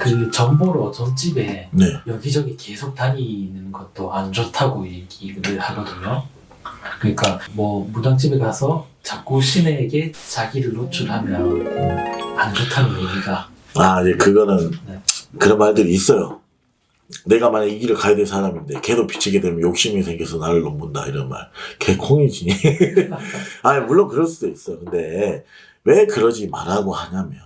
그 정보로 전집에 네. 여기저기 계속 다니는 것도 안 좋다고 얘기를 하거든요. 그러니까 뭐 무당집에 가서 자꾸 신에게 자기를 노출하면 안 좋다는 얘기가 아, 이제 그거는 네. 그런 말들이 있어요. 내가 만약 이 길을 가야 될 사람인데 걔도 비치게 되면 욕심이 생겨서 나를 넘본다 이런 말. 걔 콩이지. 아니 물론 그럴 수도 있어. 근데 왜 그러지 말라고 하냐면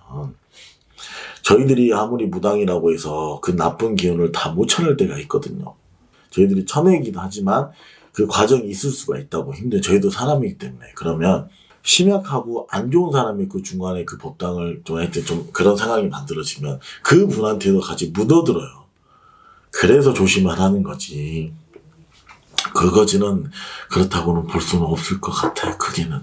저희들이 아무리 무당이라고 해서 그 나쁜 기운을 다 못 쳐낼 때가 있거든요. 저희들이 쳐내기도 하지만 그 과정이 있을 수가 있다고 힘든 저희도 사람이기 때문에 그러면 심약하고 안 좋은 사람이 그 중간에 그 법당을 좀 하여튼 좀 그런 상황이 만들어지면 그 분한테도 같이 묻어들어요. 그래서 조심하라는 거지. 그거지는 그렇다고는 볼 수는 없을 것 같아요. 그게는.